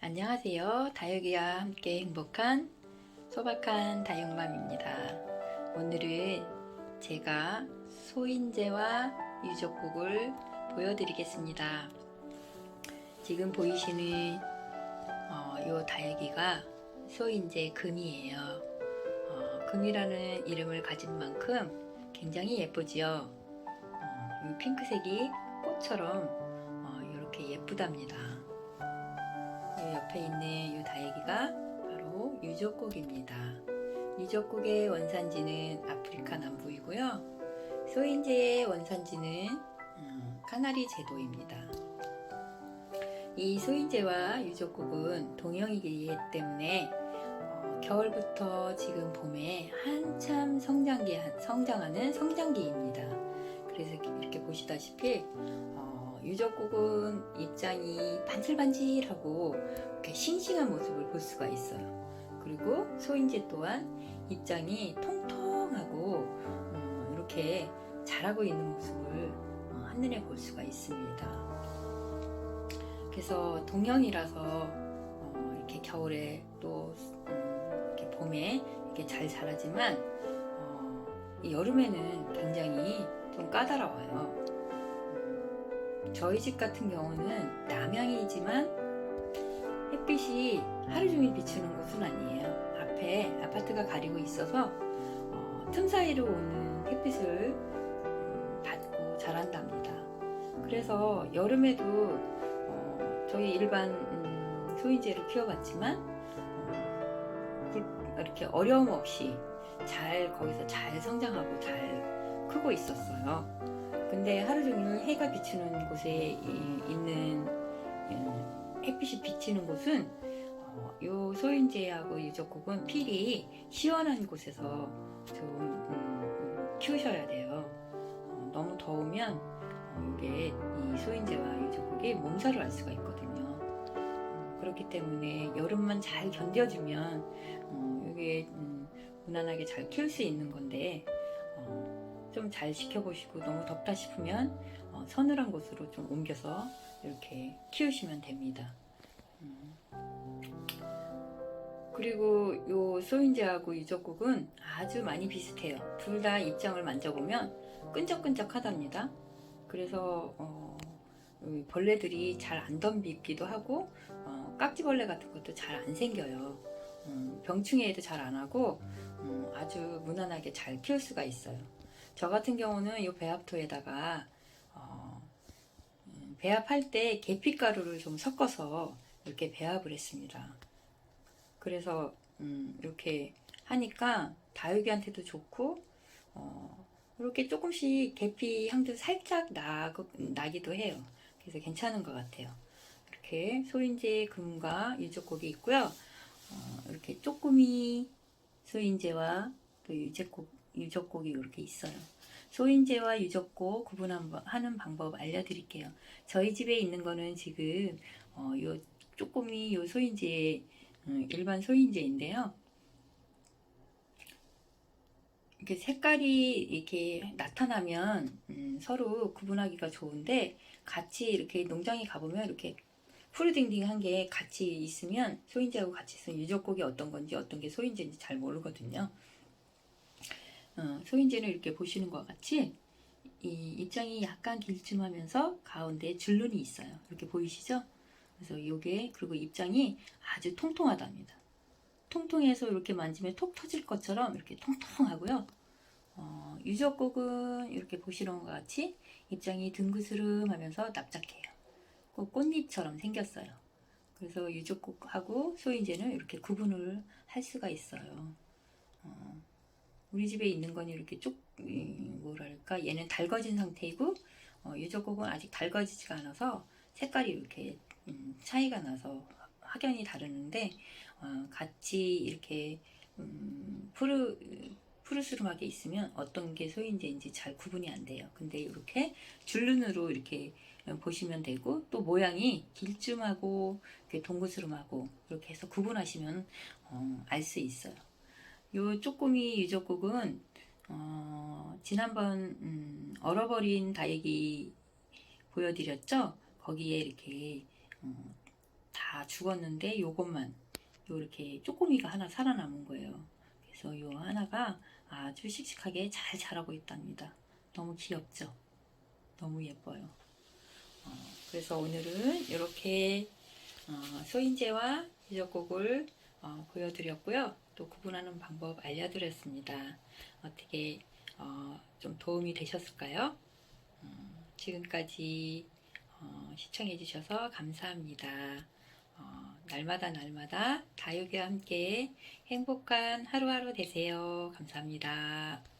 안녕하세요. 다육이와 함께 행복한 소박한 다육맘입니다. 오늘은 제가 소인재와 유적국을 보여드리겠습니다. 지금 보이시는 어, 요 다육이가 소인재 금이에요. 어, 금이라는 이름을 가진 만큼 굉장히 예쁘지요. 어, 이 핑크색이 꽃처럼 어, 이렇게 예쁘답니다. 이 옆에 있는 이 다육이가 바로 유적국입니다. 유적국의 원산지는 아프리카 남부이고요. 소인제의 원산지는 음, 카나리 제도입니다. 이 소인제와 유적국은 동형이기 때문에 어, 겨울부터 지금 봄에 한참 성장기, 성장하는 성장기입니다. 그래서 이렇게 보시다시피 어, 유적국은 입장이 반질반질하고 이렇게 싱싱한 모습을 볼 수가 있어요. 그리고 소인재 또한 입장이 통통하고 어, 이렇게 자라고 있는 모습을 어, 한눈에 볼 수가 있습니다. 그래서 동형이라서 어, 이렇게 겨울에 또 음, 이렇게 봄에 이렇게 잘 자라지만 어, 이 여름에는 굉장히 좀 까다로워요. 음, 저희 집 같은 경우는 남향이지만 햇빛이 하루 종일 비추는 곳은 아니에요. 앞에 아파트가 가리고 있어서 어, 틈 사이로 오는 햇빛을 음, 받고 자란답니다. 그래서 여름에도 어, 저희 일반 음, 소인재를 키워봤지만 어, 불- 이렇게 어려움 없이 잘 거기서 잘 성장하고 잘 크고 있었어요. 근데 하루 종일 해가 비추는 곳에 이- 있는 음, 햇빛이 비치는 곳은 어, 요 소인재하고 유적국은 필이 시원한 곳에서 좀 음, 키우셔야 돼요. 어, 너무 더우면 어, 이게 이 소인재와 유적국이 몸살을 알 수가 있거든요. 음, 그렇기 때문에 여름만 잘 견뎌주면 어, 이게 음, 무난하게 잘 키울 수 있는 건데 어, 좀잘 지켜보시고 너무 덥다 싶으면 어, 서늘한 곳으로 좀 옮겨서 이렇게 키우시면 됩니다. 음. 그리고 요 소인재하고 유적국은 아주 많이 비슷해요. 둘 다 입장을 만져보면 끈적끈적하답니다. 그래서 어, 이 벌레들이 잘 안 덤비기도 하고 어, 깍지벌레 같은 것도 잘 안 생겨요. 음, 병충해도 잘 안 하고 음, 아주 무난하게 잘 키울 수가 있어요. 저 같은 경우는 이 배합토에다가 어, 음, 배합할 때 계피가루를 좀 섞어서 이렇게 배합을 했습니다. 그래서 음, 이렇게 하니까 다육이한테도 좋고 어, 이렇게 조금씩 계피 향도 살짝 나, 나기도 해요. 그래서 괜찮은 것 같아요. 이렇게 소인재 금과 유적곡이 있고요. 어, 이렇게 쪼꾸미 소인재와 또 유적곡, 유적곡이 이렇게 있어요. 소인재와 유적곡 구분하는 방법 알려드릴게요. 저희 집에 있는 거는 지금 어, 요 쪼꾸미 요 소인재 음, 일반 소인재인데요. 이렇게 색깔이 이렇게 나타나면 음, 서로 구분하기가 좋은데 같이 이렇게 농장에 가보면 이렇게 푸르딩딩한 게 같이 있으면 소인재하고 같이 있으면 유적곡이 어떤 건지 어떤 게 소인재인지 잘 모르거든요. 어, 소인재는 이렇게 보시는 것 같이 이 입장이 약간 길쭉하면서 가운데 줄눈이 있어요. 이렇게 보이시죠? 그래서 이게 그리고 입장이 아주 통통하답니다. 통통해서 이렇게 만지면 톡 터질 것처럼 이렇게 통통하고요. 어, 유적곡은 이렇게 보시는 것 같이 입장이 둥그스름하면서 납작해요. 꼭 꽃잎처럼 생겼어요. 그래서 유적곡하고 소인재는 이렇게 구분을 할 수가 있어요. 어, 우리 집에 있는 건 이렇게 쭉 음, 뭐랄까 얘는 달궈진 상태이고 어, 유적곡은 아직 달궈지지가 않아서 색깔이 이렇게 음, 차이가 나서 확연히 다르는데 어, 같이 이렇게 음, 푸르 푸르스름하게 있으면 어떤 게 소인재인지 잘 구분이 안 돼요. 근데 이렇게 줄눈으로 이렇게 보시면 되고 또 모양이 이렇게 동그스름하고 이렇게 해서 구분하시면 어, 알 수 있어요. 요 쪼꼬미 유적국은 어, 지난번 음, 얼어버린 다육이 보여드렸죠? 거기에 이렇게 어, 다 죽었는데 요것만 요렇게 쪼꼬미가 하나 살아남은 거예요. 그래서 요 하나가 아주 씩씩하게 잘 자라고 있답니다. 너무 귀엽죠? 너무 예뻐요. 어, 그래서 오늘은 이렇게 어, 소인재와 지적곡을 어, 보여드렸고요. 또 구분하는 방법 알려드렸습니다. 어떻게 어, 좀 도움이 되셨을까요? 음, 지금까지 어, 시청해주셔서 감사합니다. 어, 날마다 날마다 다육이와 함께 행복한 하루하루 되세요. 감사합니다.